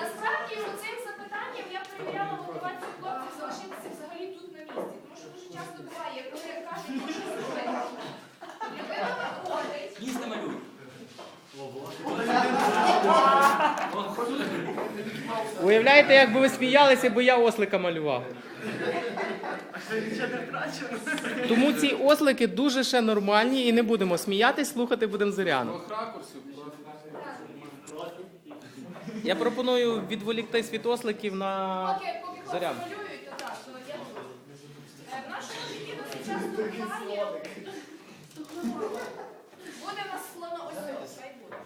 Насправді цим запитанням я перевіряла мотивацію хлопців залишитися взагалі тут на місці. Тому що дуже часто буває, коли кажуть, що щось зробити. Людина виходить. Ніс не малюй. Уявляєте, як би ви сміялися, бо я ослика малював. Тому ці ослики дуже ще нормальні і не будемо сміятись, слухати будемо зоряну. Я пропоную відволіктись від осликів на Поки, поки Зоряну. малюють, то так, то я. Е, В нашому житті досить часто буває. Буде в нас словно ось ось, хай буде.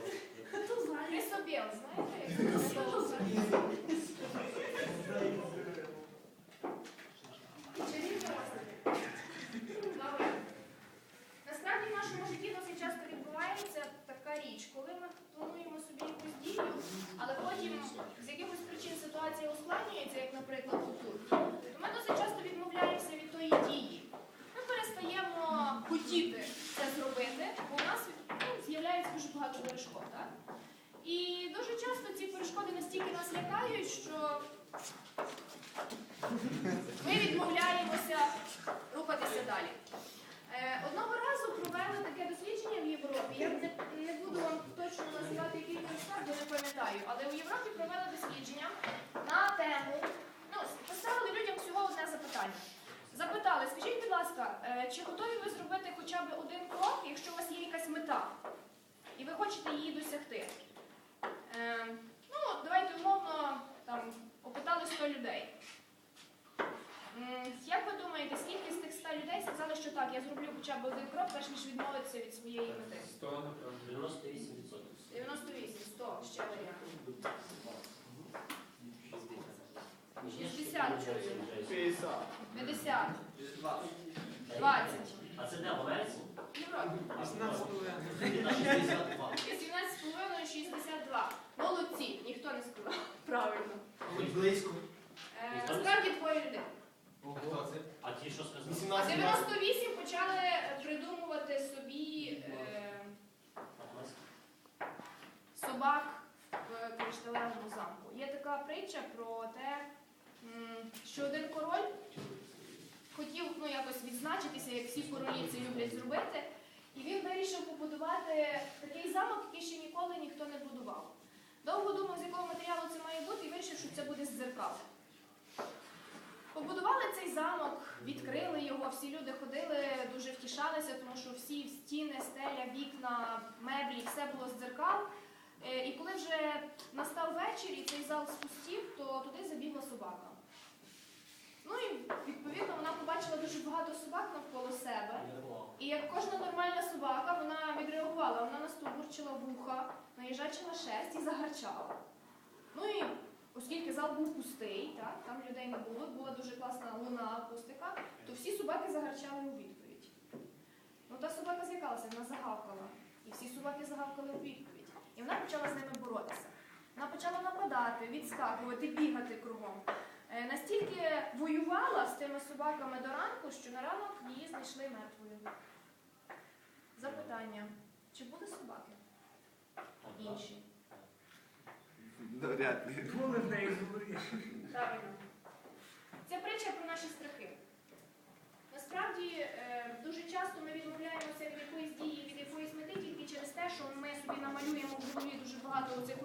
Крисобіл, знаєте? як це слово? Чарівне ось. Добре. Насправді в нашому житті досить часто відбувається така річ, коли ми плануємо собі якусь дію, але потім з якихось причин ситуація ускладнюється, як, наприклад, тут, то ми досить часто відмовляємося від тої дії. Ми перестаємо хотіти це зробити, бо у нас ну, з'являється дуже багато перешкод. Так? І дуже часто ці перешкоди настільки нас лякають, що ми відмовляємося рухатися далі. Е, Одного разу провели таке дослідження Я не, не буду вам точно називати який штат, бо не пам'ятаю, але у Європі провели дослідження на тему. Ну, поставили людям всього одне запитання. Запитали, скажіть, будь ласка, е, чи готові ви зробити хоча б один крок, якщо у вас є якась мета, і ви хочете її досягти? Е, ну, давайте умовно там опитали 100 людей. М, Як ви думаєте, скільки з тих 100 людей сказали, що так, я зроблю хоча б один крок, перш ніж відмовитися від своєї мети? 100, напевно. 98%. 98, 100, ще варіант. 60 чоловік. 50, 20. А це де, в Америці? Європі. 62. 18,5, 62. Молодці, ніхто не сказав. Правильно. Близько. Е, Насправді двоє людей. Що сказали? А 98 почали придумувати собі е, собак в кришталевому замку. Є така притча про те, м, що один король хотів ну, якось відзначитися, як всі королі це люблять зробити, і він вирішив побудувати такий замок, який ще ніколи ніхто не будував. Довго думав, з якого матеріалу це має бути, і вирішив, що це буде з дзеркал. Побудували цей замок, відкрили його, всі люди ходили, дуже втішалися, тому що всі стіни, стеля, вікна, меблі, все було з дзеркал. Е, І коли вже настав вечір і цей зал спустів, то туди забігла собака. Ну і відповідно вона побачила дуже багато собак навколо себе. І як кожна нормальна собака, вона відреагувала, вона настовбурчила вуха, наїжачила шерсть і загарчала. Ну і оскільки зал був пустий, так, там людей не було, була дуже класна луна акустика, то всі собаки загарчали у відповідь. Ну та собака злякалася, вона загавкала. І всі собаки загавкали у відповідь. І вона почала з ними боротися. Вона почала нападати, відскакувати, бігати кругом. Е, Настільки воювала з тими собаками до ранку, що на ранок її знайшли мертвою. Запитання: чи були собаки? Інші. Вряд ли. Правильно. Це притча про наші страхи. Насправді, е, дуже часто ми відмовляємося від якоїсь дії, від якоїсь мети тільки через те, що ми собі намалюємо в голові дуже багато цих